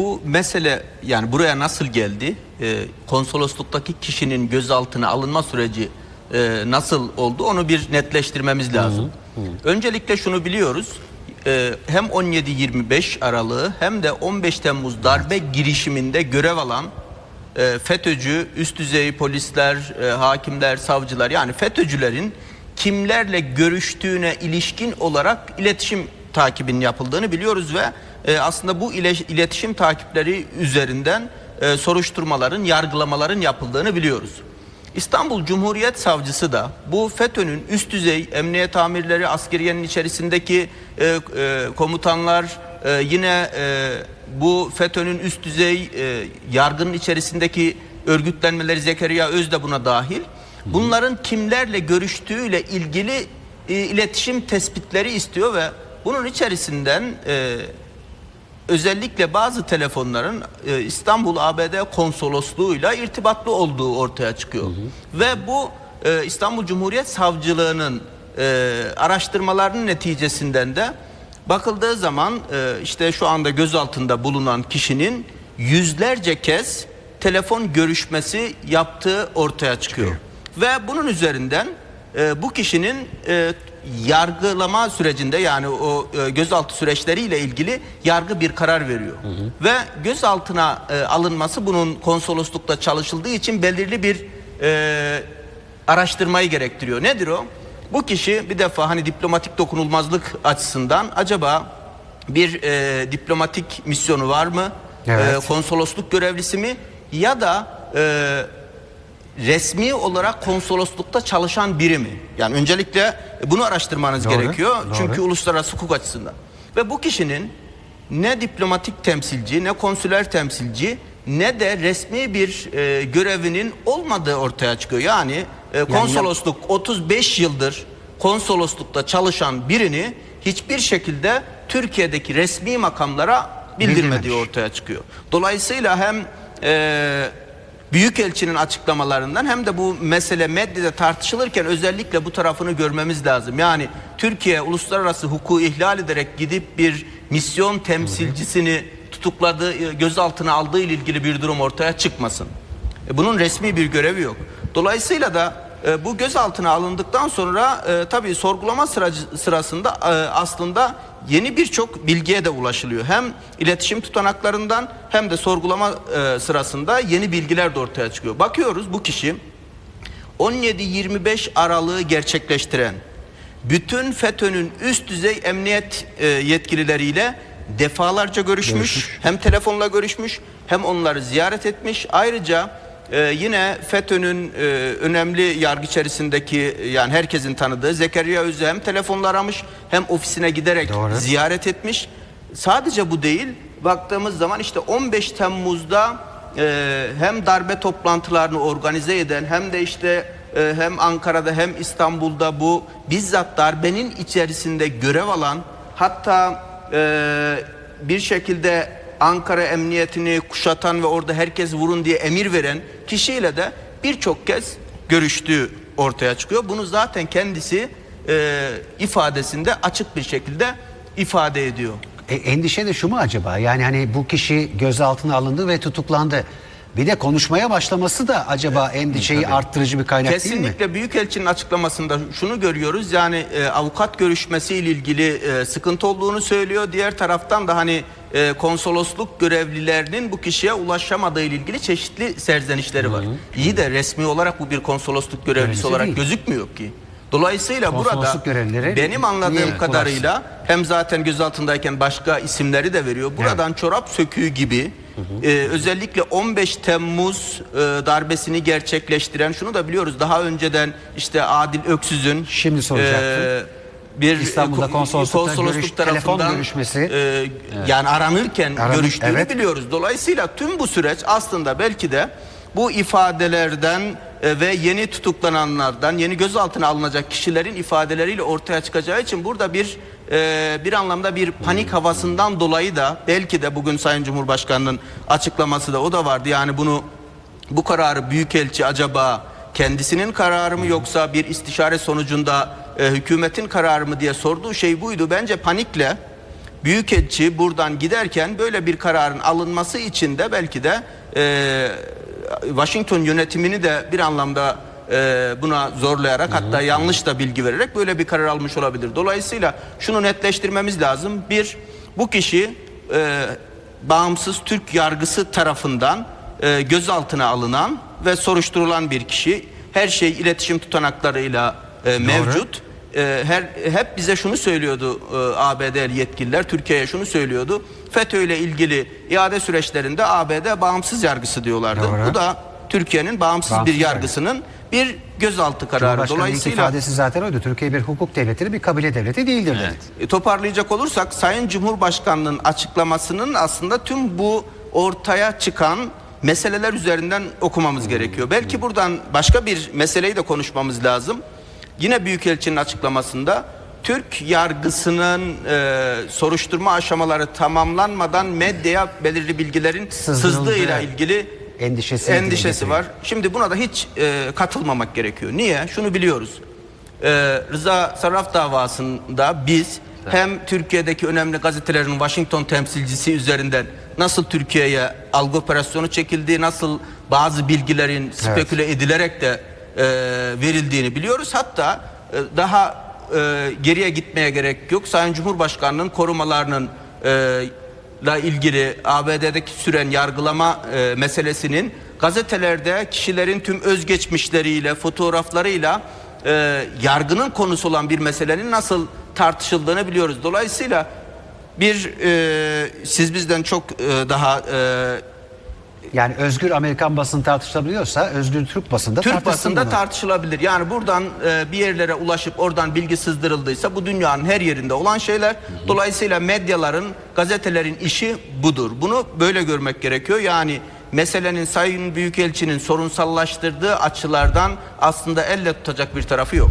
Bu mesele yani buraya nasıl geldi? Ee, konsolosluktaki kişinin gözaltına alınma süreci e, nasıl oldu? Onu bir netleştirmemiz lazım. Öncelikle şunu biliyoruz. Ee, hem 17-25 Aralığı hem de 15 Temmuz darbe girişiminde görev alan e, FETÖ'cü, üst düzey polisler, e, hakimler, savcılar yani FETÖ'cülerin kimlerle görüştüğüne ilişkin olarak iletişim takibinin yapıldığını biliyoruz ve e, aslında bu ile, iletişim takipleri üzerinden e, soruşturmaların, yargılamaların yapıldığını biliyoruz. İstanbul Cumhuriyet Savcısı da bu FETÖ'nün üst düzey emniyet amirleri, askeriyenin içerisindeki e, komutanlar, yine bu FETÖ'nün üst düzey yargının içerisindeki örgütlenmeleri Zekeriya Öz de buna dahil. Bunların kimlerle görüştüğüyle ilgili iletişim tespitleri istiyor ve bunun içerisinden özellikle bazı telefonların e, İstanbul ABD konsolosluğuyla irtibatlı olduğu ortaya çıkıyor. Ve bu e, İstanbul Cumhuriyet Savcılığı'nın e, araştırmalarının neticesinden de bakıldığı zaman e, işte şu anda gözaltında bulunan kişinin yüzlerce kez telefon görüşmesi yaptığı ortaya çıkıyor. Ve bunun üzerinden e, bu kişinin e, yargılama sürecinde yani o e, gözaltı süreçleriyle ilgili yargı bir karar veriyor. Ve gözaltına e, alınması bunun konsoloslukta çalışıldığı için belirli bir e, araştırmayı gerektiriyor. Nedir o? Bu kişi bir defa hani diplomatik dokunulmazlık açısından acaba bir e, diplomatik misyonu var mı? Evet. E, konsolosluk görevlisi mi? Ya da e, resmi olarak konsoloslukta çalışan biri mi? Yani öncelikle bunu araştırmanız Doğru, gerekiyor. doğru. Çünkü uluslararası hukuk açısından. Ve bu kişinin ne diplomatik temsilci, ne konsüler temsilci, ne de resmi bir e, görevinin olmadığı ortaya çıkıyor. Yani e, konsolosluk 35 yıldır konsoloslukta çalışan birini hiçbir şekilde Türkiye'deki resmi makamlara bildirmediği Bildirmemiş. ortaya çıkıyor. Dolayısıyla hem e, Büyükelçinin açıklamalarından hem de bu mesele medyada tartışılırken özellikle bu tarafını görmemiz lazım. Yani Türkiye uluslararası hukuku ihlal ederek gidip bir misyon temsilcisini tutukladığı, gözaltına aldığı ile ilgili bir durum ortaya çıkmasın. E, Bunun resmi bir görevi yok. Dolayısıyla da e, bu gözaltına alındıktan sonra e, tabii sorgulama sıracı- sırasında e, aslında yeni birçok bilgiye de ulaşılıyor. Hem iletişim tutanaklarından hem de sorgulama e, sırasında yeni bilgiler de ortaya çıkıyor. Bakıyoruz bu kişi 17-25 Aralık'ı gerçekleştiren bütün FETÖ'nün üst düzey emniyet e, yetkilileriyle defalarca görüşmüş, hem telefonla görüşmüş hem onları ziyaret etmiş. Ayrıca e, yine FETÖ'nün e, önemli yargı içerisindeki yani herkesin tanıdığı Zekeriya Öz'ü hem telefonla aramış hem ofisine giderek Doğru. ziyaret etmiş. Sadece bu değil baktığımız zaman işte 15 Temmuz'da e, hem darbe toplantılarını organize eden hem de işte e, hem Ankara'da hem İstanbul'da bu bizzat darbenin içerisinde görev alan hatta e, bir şekilde Ankara emniyetini kuşatan ve orada herkes vurun diye emir veren kişiyle de birçok kez görüştüğü ortaya çıkıyor. Bunu zaten kendisi e, ifadesinde açık bir şekilde ifade ediyor. E, endişe de şu mu acaba? Yani hani bu kişi gözaltına alındı ve tutuklandı. Bir de konuşmaya başlaması da acaba endişeyi arttırıcı bir kaynak değil mi? Kesinlikle Büyükelçinin açıklamasında şunu görüyoruz. Yani e, avukat görüşmesiyle ilgili e, sıkıntı olduğunu söylüyor. Diğer taraftan da hani e, konsolosluk görevlilerinin bu kişiye ulaşamadığı ile ilgili çeşitli serzenişleri var. İyi de resmi olarak bu bir konsolosluk görevlisi Görevlisi olarak değil. gözükmüyor ki. Dolayısıyla burada Konsolosluk benim anladığım kadarıyla hem zaten gözaltındayken başka isimleri de veriyor. Buradan çorap söküğü gibi e, özellikle 15 Temmuz e, darbesini gerçekleştiren şunu da biliyoruz. Daha önceden işte Adil Öksüz'ün Şimdi soracaktım. bir İstanbul'da e, konsoloslukta görüş- telefon görüşmesi. e, yani aranırken Aranır, görüştüğünü evet. biliyoruz. Dolayısıyla tüm bu süreç aslında belki de bu ifadelerden e, ve yeni tutuklananlardan, yeni gözaltına alınacak kişilerin ifadeleriyle ortaya çıkacağı için burada bir e, bir anlamda bir panik havasından dolayı da belki de bugün Sayın Cumhurbaşkanı'nın açıklaması da o da vardı. Yani bunu bu kararı Büyükelçi acaba kendisinin kararı mı yoksa bir istişare sonucunda e, hükümetin kararı mı diye sorduğu şey buydu. Bence panikle Büyükelçi buradan giderken böyle bir kararın alınması için de belki de e, Washington yönetimini de bir anlamda e, buna zorlayarak hatta yanlış da bilgi vererek böyle bir karar almış olabilir. Dolayısıyla şunu netleştirmemiz lazım. Bir, bu kişi e, bağımsız Türk yargısı tarafından e, gözaltına alınan ve soruşturulan bir kişi. Her şey iletişim tutanaklarıyla e, mevcut. E, her hep bize şunu söylüyordu e, ABD yetkililer, Türkiye'ye şunu söylüyordu. FETÖ ile ilgili iade süreçlerinde ABD bağımsız yargısı diyorlardı. Doğru. Bu da Türkiye'nin bağımsız, Bağımsız bir yargısının bir gözaltı kararı. Dolayısıyla ifadesi zaten oydu. Türkiye bir hukuk devletidir, bir kabile devleti değildir dedi. e, toparlayacak olursak Sayın Cumhurbaşkanı'nın açıklamasının aslında tüm bu ortaya çıkan meseleler üzerinden okumamız gerekiyor. Belki buradan başka bir meseleyi de konuşmamız lazım. Yine Büyükelçinin açıklamasında Türk yargısının e, soruşturma aşamaları tamamlanmadan medyaya belirli bilgilerin Sızdırıldığı sızdığıyla ilgili endişesi endişesi var. Şimdi buna da hiç e, katılmamak gerekiyor. Niye? Şunu biliyoruz. E, Rıza Sarraf davasında biz hem Türkiye'deki önemli gazetelerin Washington temsilcisi üzerinden nasıl Türkiye'ye algı operasyonu çekildiği, nasıl bazı bilgilerin speküle edilerek de e, verildiğini biliyoruz. Hatta e, daha e, geriye gitmeye gerek yok. Sayın Cumhurbaşkanı'nın korumalarının e, ile ilgili ABD'deki süren yargılama e, meselesinin gazetelerde kişilerin tüm özgeçmişleriyle, fotoğraflarıyla e, yargının konusu olan bir meselenin nasıl tartışıldığını biliyoruz. Dolayısıyla bir e, siz bizden çok e, daha e, Yani özgür Amerikan basını tartışılabiliyorsa özgür Türk basında Türk basında bunu. tartışılabilir. Yani buradan e, bir yerlere ulaşıp oradan bilgi sızdırıldıysa bu dünyanın her yerinde olan şeyler. Dolayısıyla medyaların, gazetelerin işi budur. Bunu böyle görmek gerekiyor. Yani meselenin Sayın Büyükelçinin sorunsallaştırdığı açılardan aslında elle tutacak bir tarafı yok.